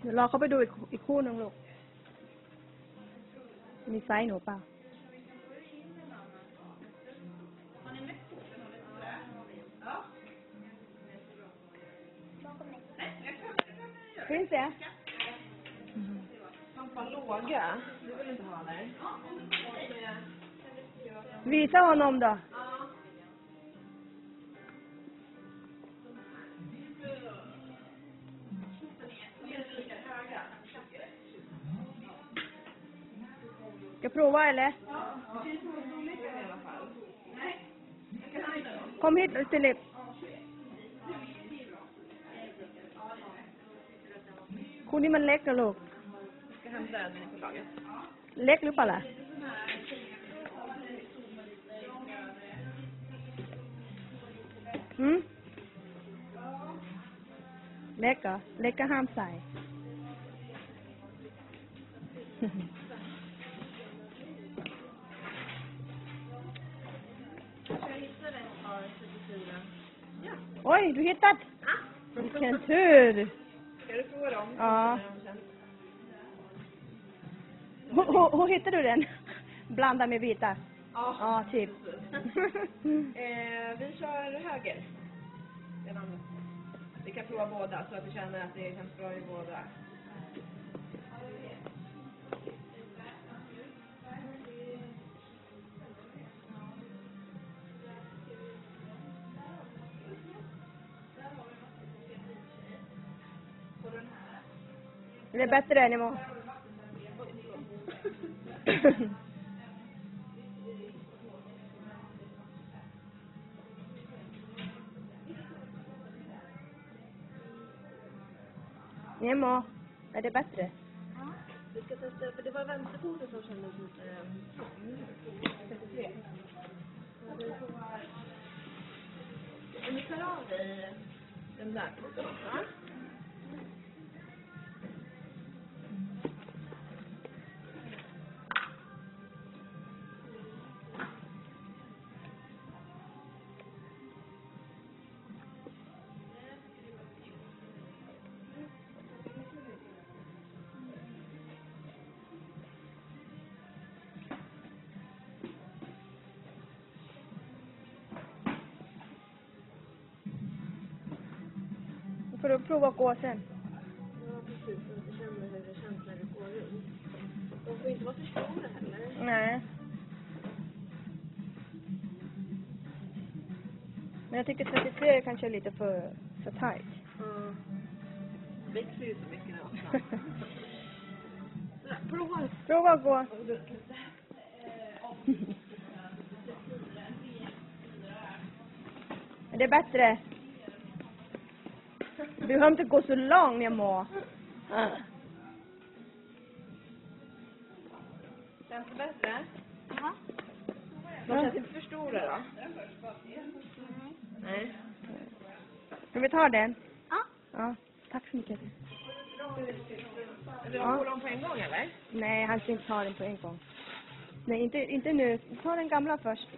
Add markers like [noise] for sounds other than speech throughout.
เดี๋ยวรอเขาไปดูอีกอีกคู่หนึ่งลูก มีไซส์หนูเปล่า Finns det? Han får låga. Du vill inte ha det? Visa honom då. Ska jag prova eller? Kom hit Filip. Kunนี่มันเล็กนะลูก Jag ska hämta den på laget. เล็กหรือเ Oj, du hittat! Vilken tur! Ska du prova dem? Ja. Hur, hur, hur hittade du den? Blanda med vita? Ja. Ja, typ. [laughs] Eh, vi kör höger. Vi kan prova båda så att du känner att det känns bra i båda. Det är bättre än imorgon. Nemo, är det bättre? Vi ska testa, för det var vänsterfoten som kändes lite tung. 33. Om du tar av dig den där foten också. Får du prova att gå sen. Ja, precis. Så att du känner hur det känns när du går runt. De får inte vara för stora heller. Nej. Men jag tycker 33 är kanske lite för, för tight. Ja. Det växer ju så mycket nu [laughs] prova. Prova att gå. Då- [laughs] Är det bättre? Du behöver inte gå så långt, Nemo. Känns det bättre? De känns inte för stora då? Nej. Ska vi ta den? Ja. Ja. Tack så mycket. Vill du Ja. ha dem på en gång eller? Nej, han ska inte ta den på en gång. Nej, inte, inte nu. Ta den gamla först.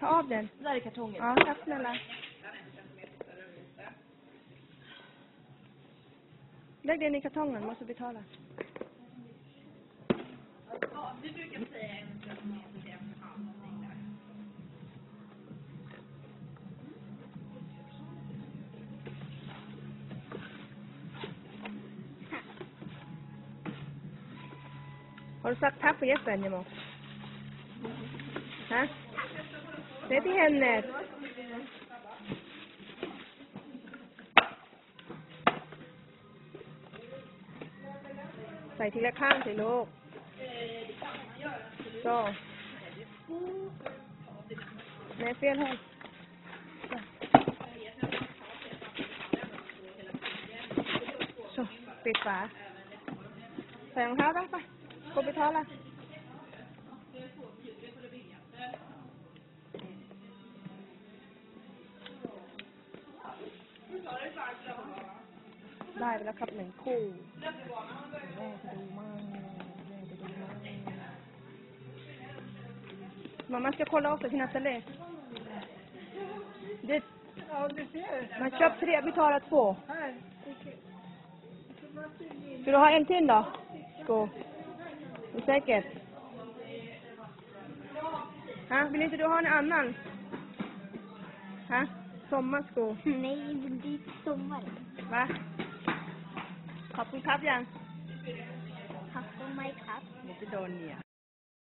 Ta av den. Där är kartongen. Ja, tack snälla. Lägg den i kartongen, måste betala. Har du sagt tack för hjälpen, Nemo? Hä? Säg till henne. ใส่ทีละข้างสิลูกก็แม่เสี้ยนให้ ปิดฝาใส่รองเท้าต้ไปกูไปท้อละ ได้ไปแล้วครับหนึ่งคู่แม่ไปดูมั่งแม่ไปดูมั่ง Mamma ska kolla också sina ställe. Det, Ja, du ser. man köper tre, vi tar två. Här. Vill du ha en till då? Sko. Är du säker? Ha? Vill inte du ha en annan? Ha? Sommarsko. Nej, det är inte sommar. Va? ขอบคุณครับยัง Tack och mig katt. เดี๋ยวจะโดนเนี่ย